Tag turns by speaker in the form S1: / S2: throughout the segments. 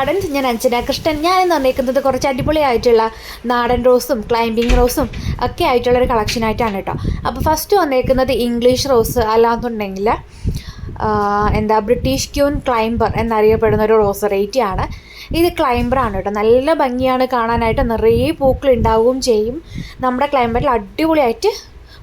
S1: നാടൻ ഞാൻ അഞ്ജന കൃഷ്ണൻ ഞാൻ എന്ന് പറഞ്ഞേക്കുന്നത് കുറച്ച് അടിപൊളിയായിട്ടുള്ള നാടൻ റോസും ക്ലൈംബിംഗ് റോസും ഒക്കെ ആയിട്ടുള്ള ഒരു കളക്ഷൻ ആയിട്ടാണ് കേട്ടോ. അപ്പോൾ ഫസ്റ്റ് വന്നേക്കുന്നത് ഇംഗ്ലീഷ് റോസ് അല്ലാന്നുണ്ടെങ്കിൽ എന്താ ബ്രിട്ടീഷ് ക്യൂൻ ക്ലൈംബർ എന്നറിയപ്പെടുന്ന ഒരു റോസ് റേറ്റി ആണ്. ഇത് ക്ലൈംബറാണ് കേട്ടോ. നല്ല ഭംഗിയാണ് കാണാനായിട്ട്. നിറയെ പൂക്കൾ ഉണ്ടാവുകയും ചെയ്യും. നമ്മുടെ ക്ലൈംബറിൽ അടിപൊളിയായിട്ട്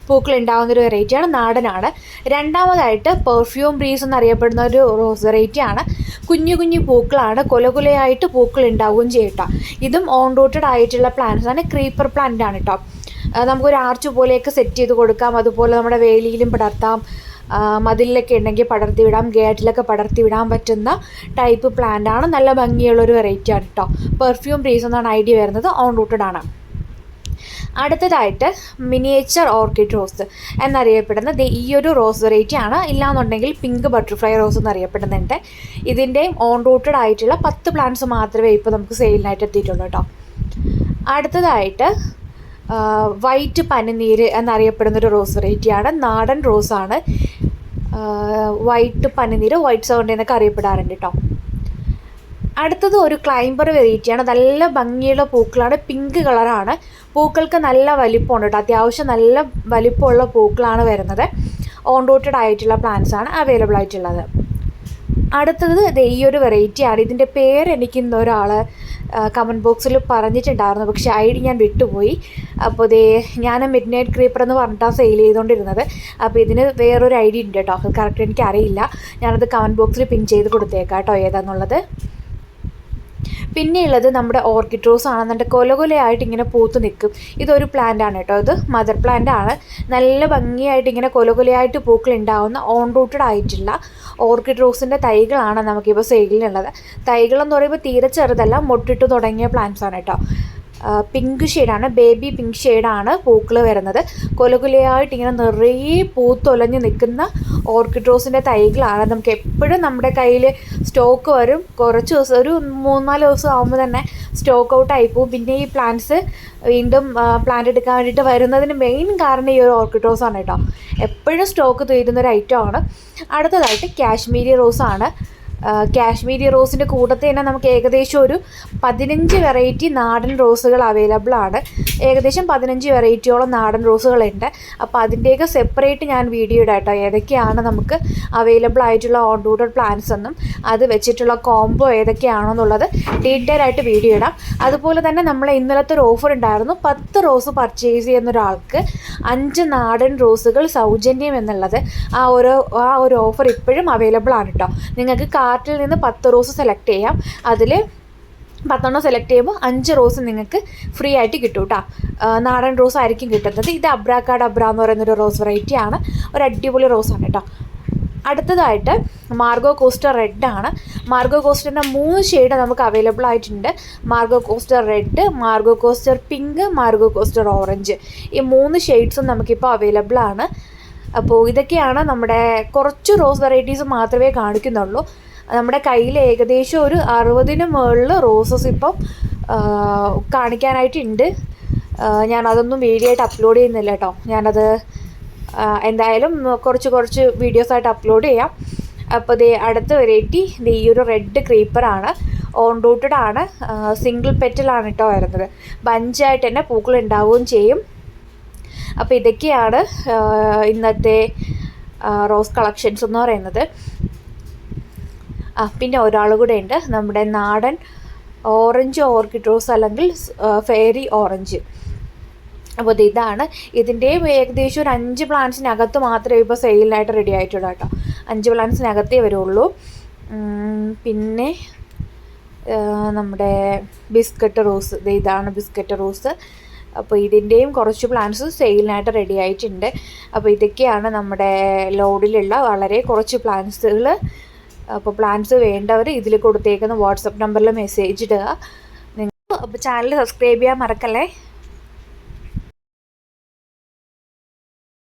S1: പൂക്കൾ ഉണ്ടാകുന്ന ഒരു വെറൈറ്റിയാണ് നാടനാണ്. രണ്ടാമതായിട്ട് പെർഫ്യൂം ബ്രീസ് എന്നറിയപ്പെടുന്ന ഒരു റോസ് വെറൈറ്റിയാണ് കുഞ്ഞു കുഞ്ഞു പൂക്കളാണ് കൊലകുലയായിട്ട് പൂക്കൾ ഉണ്ടാവുകയും ചെയ്യട്ടോ. ഇതും ഓൺ റൂട്ടഡ് ആയിട്ടുള്ള പ്ലാന്റ്സ് ആണ്. ക്രീപ്പർ പ്ലാന്റ് ആണ് കേട്ടോ നമുക്കൊരു ആർച്ച് പോലെയൊക്കെ സെറ്റ് ചെയ്ത് കൊടുക്കാം. അതുപോലെ നമ്മുടെ വേലിയിലും പടർത്താം. മതിലിലൊക്കെ ഉണ്ടെങ്കിൽ പടർത്തി വിടാം. ഗേറ്റിലൊക്കെ പടർത്തി വിടാൻ പറ്റുന്ന ടൈപ്പ് പ്ലാന്റ് ആണ്. നല്ല ഭംഗിയുള്ളൊരു വെറൈറ്റി ആണ് കേട്ടോ പെർഫ്യൂം റീസ് എന്നാണ് ഐഡിയ വരുന്നത്. ഓൺ റൂട്ടഡ് ആണ്. അടുത്തതായിട്ട് മിനിയേച്ചർ ഓർക്കിഡ് റോസ് എന്നറിയപ്പെടുന്ന ഈ ഒരു റോസ് വെറൈറ്റി ആണ്. ഇല്ലാന്നുണ്ടെങ്കിൽ പിങ്ക് ബട്ടർഫ്ലൈ റോസ് എന്നറിയപ്പെടുന്നുണ്ട്. ഇതിന്റെയും ഓൺ റൂട്ടഡ് ആയിട്ടുള്ള പത്ത് പ്ലാന്റ്സ് മാത്രമേ ഇപ്പോൾ നമുക്ക് സെയിലിനായിട്ട് എത്തിയിട്ടുള്ളൂ കേട്ടോ അടുത്തതായിട്ട് വൈറ്റ് പനിനീര് എന്നറിയപ്പെടുന്ന ഒരു റോസ് വെറൈറ്റിയാണ് നാടൻ റോസാണ് വൈറ്റ് പനിനീര് വൈറ്റ് സൗണ്ട് എന്നൊക്കെ അറിയപ്പെടാറുണ്ട് കേട്ടോ അടുത്തത് ഒരു ക്ലൈംബർ വെറൈറ്റിയാണ് നല്ല ഭംഗിയുള്ള പൂക്കളാണ്. പിങ്ക് കളറാണ് പൂക്കൾക്ക് നല്ല വലിപ്പമുണ്ട് കേട്ടോ. അത്യാവശ്യം നല്ല വലിപ്പമുള്ള പൂക്കളാണ് വരുന്നത്. ഓൺ ആയിട്ടുള്ള പ്ലാന്റ്സ് ആണ് അവൈലബിൾ ആയിട്ടുള്ളത്. അടുത്തത് ഈ ഒരു വെറൈറ്റിയാണ് ഇതിന്റെ പേര് എനിക്ക് ഇന്ന് ഒരാൾ കമന്റ് ബോക്സിൽ പറഞ്ഞിട്ടുണ്ടായിരുന്നു. പക്ഷേ ഐ ഡി ഞാൻ വിട്ടുപോയി. അപ്പോൾ ഇതേ ഞാൻ മിഡ് നൈറ്റ് ക്രീപ്പർ എന്ന് പറഞ്ഞിട്ടാണ് സെയിൽ ചെയ്തുകൊണ്ടിരുന്നത് അപ്പോൾ ഇതിന് വേറൊരു ഐ ഡി ഉണ്ട് കേട്ടോ. അത് കറക്റ്റ് എനിക്കറിയില്ല ഞാനത് കമന്റ് ബോക്സിൽ പിൻ ചെയ്ത് കൊടുത്തേക്കാം കേട്ടോ. ഏതാണെന്നുള്ളത് പിന്നെയുള്ളത് നമ്മുടെ ഓർക്കിഡ് റോസ് ആണെന്നുണ്ടെങ്കിൽ കൊല കൊലയായിട്ട് ഇങ്ങനെ പൂത്ത് നിൽക്കും. ഇതൊരു പ്ലാന്റ് ആണ് കേട്ടോ. ഇത് മദർ പ്ലാന്റ് ആണ്. നല്ല ഭംഗിയായിട്ട് ഇങ്ങനെ കൊല കൊലയായിട്ട് പൂക്കൾ ഉണ്ടാവുന്ന ഓൺ റൂട്ടഡ് ആയിട്ടുള്ള ഓർക്കിഡ് റോസിന്റെ തൈകളാണ് നമുക്കിപ്പോൾ സെയിലിനുള്ളത് തൈകളെന്ന് പറയുമ്പോൾ തീരെ ചെറുതല്ല മൊട്ടിട്ട് തുടങ്ങിയ പ്ലാന്റ്സ് ആണ് കേട്ടോ. പിങ്ക് ഷെയ്ഡാണ് ബേബി പിങ്ക് ഷെയ്ഡാണ് പൂക്കൾ വരുന്നത്. കൊലകുലയായിട്ട് ഇങ്ങനെ നിറയെ പൂത്തൊലഞ്ഞ് നിൽക്കുന്ന ഓർക്കിഡ് റോസിന്റെ തൈകളാണ്. നമുക്ക് എപ്പോഴും നമ്മുടെ കയ്യിൽ സ്റ്റോക്ക് വരും. കുറച്ച് ദിവസം ഒരു മൂന്നാൽ ദിവസം ആകുമ്പോൾ തന്നെ സ്റ്റോക്ക് ഔട്ട് ആയി പോകും. പിന്നെ ഈ പ്ലാന്റ്സ് വീണ്ടും പ്ലാന്റ് എടുക്കാൻ വേണ്ടിയിട്ട് വരുന്നതിന് മെയിൻ കാരണം ഈ ഒരു ഓർക്കിഡ് റോസ് ആണ് കേട്ടോ. എപ്പോഴും സ്റ്റോക്ക് തീരുന്ന ഒരു ഐറ്റമാണ് അടുത്തതായിട്ട് കാശ്മീരി റോസാണ് കാശ്മീരി റോസിന്റെ കൂട്ടത്തിൽ തന്നെ നമുക്ക് ഏകദേശം ഒരു പതിനഞ്ച് വെറൈറ്റി നാടൻ റോസുകൾ അവൈലബിൾ ആണ്. ഏകദേശം പതിനഞ്ച് വെറൈറ്റിയോളം നാടൻ റോസുകളുണ്ട്. അപ്പോൾ അതിന്റെയൊക്കെ സെപ്പറേറ്റ് ഞാൻ വീഡിയോ ഇടാം കേട്ടോ. ഏതൊക്കെയാണ് നമുക്ക് അവൈലബിൾ ആയിട്ടുള്ള ഓൺ ഡൂഡ് പ്ലാന്റ്സ് എന്നും അത് വെച്ചിട്ടുള്ള കോംബോ ഏതൊക്കെയാണെന്നുള്ളത് ഡീറ്റെയിൽ ആയിട്ട് വീഡിയോ ഇടാം. അതുപോലെ തന്നെ നമ്മൾ ഇന്നലത്തെ ഒരു ഓഫർ ഉണ്ടായിരുന്നു. പത്ത് റോസ് പർച്ചേസ് ചെയ്യുന്ന ഒരാൾക്ക് അഞ്ച് നാടൻ റോസുകൾ സൗജന്യം എന്നുള്ളത് ആ ഒരു ആ ഒരു ഓഫർ ഇപ്പോഴും അവൈലബിൾ ആണ് കേട്ടോ. നിങ്ങൾക്ക് കാർട്ടിൽ നിന്ന് പത്ത് റോസ് സെലക്ട് ചെയ്യാം. അതിൽ പത്തെണ്ണം സെലക്ട് ചെയ്യുമ്പോൾ അഞ്ച് റോസ് നിങ്ങൾക്ക് ഫ്രീ ആയിട്ട് കിട്ടും കേട്ടോ നാടൻ റോസ് ആയിരിക്കും കിട്ടുന്നത്. ഇത് അബ്രാക്കാട് അബ്ര എന്ന് പറയുന്നൊരു റോസ് വെറൈറ്റി ആണ്. ഒരു അടിപൊളി റോസാണ് കേട്ടോ അടുത്തതായിട്ട് മാർഗോ കോസ്റ്റർ റെഡാണ് മാർഗോ കോസ്റ്ററിന്റെ മൂന്ന് ഷെയ്ഡ് നമുക്ക് അവൈലബിൾ ആയിട്ടുണ്ട്. Margo Koster red Margo Koster pink Margo Koster orange ഈ മൂന്ന് ഷെയ്ഡ്സും നമുക്കിപ്പോൾ അവൈലബിൾ ആണ്. അപ്പോൾ ഇതൊക്കെയാണ് നമ്മുടെ കുറച്ച് റോസ് വെറൈറ്റീസ് മാത്രമേ കാണിക്കുന്നുള്ളൂ. നമ്മുടെ കയ്യിൽ ഏകദേശം ഒരു അറുപതിന് മുകളിൽ റോസസ് ഇപ്പം കാണിക്കാനായിട്ടുണ്ട്. ഞാനതൊന്നും വീഡിയോ ആയിട്ട് അപ്ലോഡ് ചെയ്യുന്നില്ല കേട്ടോ ഞാനത് എന്തായാലും കുറച്ച് കുറച്ച് വീഡിയോസായിട്ട് അപ്ലോഡ് ചെയ്യാം. അപ്പോൾ ദേ അടുത്ത വെറൈറ്റി ദേ ഈ ഒരു റെഡ് ക്രീപ്പറാണ് ഓൺ റൂട്ടഡ് ആണ്. സിംഗിൾ പെറ്റലാണ് കേട്ടോ വരുന്നത്. ബഞ്ചായിട്ട് തന്നെ പൂക്കൾ ഉണ്ടാവുകയും ചെയ്യും. അപ്പോൾ ഇതൊക്കെയാണ് ഇന്നത്തെ റോസ് കളക്ഷൻസ് എന്ന് പറയുന്നത്. പിന്നെ ഒരാൾ കൂടെ ഉണ്ട്. നമ്മുടെ നാടൻ ഓറഞ്ച് ഓർക്കിഡ് റോസ് അല്ലെങ്കിൽ ഫെയറി ഓറഞ്ച്. അപ്പോൾ ഇത് ഇതാണ്. ഇതിന്റെയും ഏകദേശം ഒരു അഞ്ച് പ്ലാന്റ്സിനകത്ത് മാത്രമേ ഇപ്പോൾ സെയിലിനായിട്ട് റെഡി ആയിട്ടുള്ളൂ കേട്ടോ. അഞ്ച് പ്ലാന്റ്സിനകത്തേ വരുള്ളൂ. പിന്നെ നമ്മുടെ ബിസ്ക്കറ്റ് റോസ്. ഇതാണ് ബിസ്ക്കറ്റ് റോസ്. അപ്പോൾ ഇതിന്റെയും കുറച്ച് പ്ലാന്റ്സ് സെയിലിനായിട്ട് റെഡി ആയിട്ടുണ്ട്. അപ്പോൾ ഇതൊക്കെയാണ് നമ്മുടെ ലോഡിലുള്ള വളരെ കുറച്ച് പ്ലാന്റ്സുകൾ അപ്പോൾ പ്ലാൻസ് വേണ്ടവർ ഇതിൽ കൊടുത്തേക്കുന്ന വാട്സപ്പ് നമ്പറിൽ മെസ്സേജ് ഇടുക. നിങ്ങൾ അപ്പോൾ ചാനൽ സബ്സ്ക്രൈബ് ചെയ്യാൻ മറക്കല്ലേ?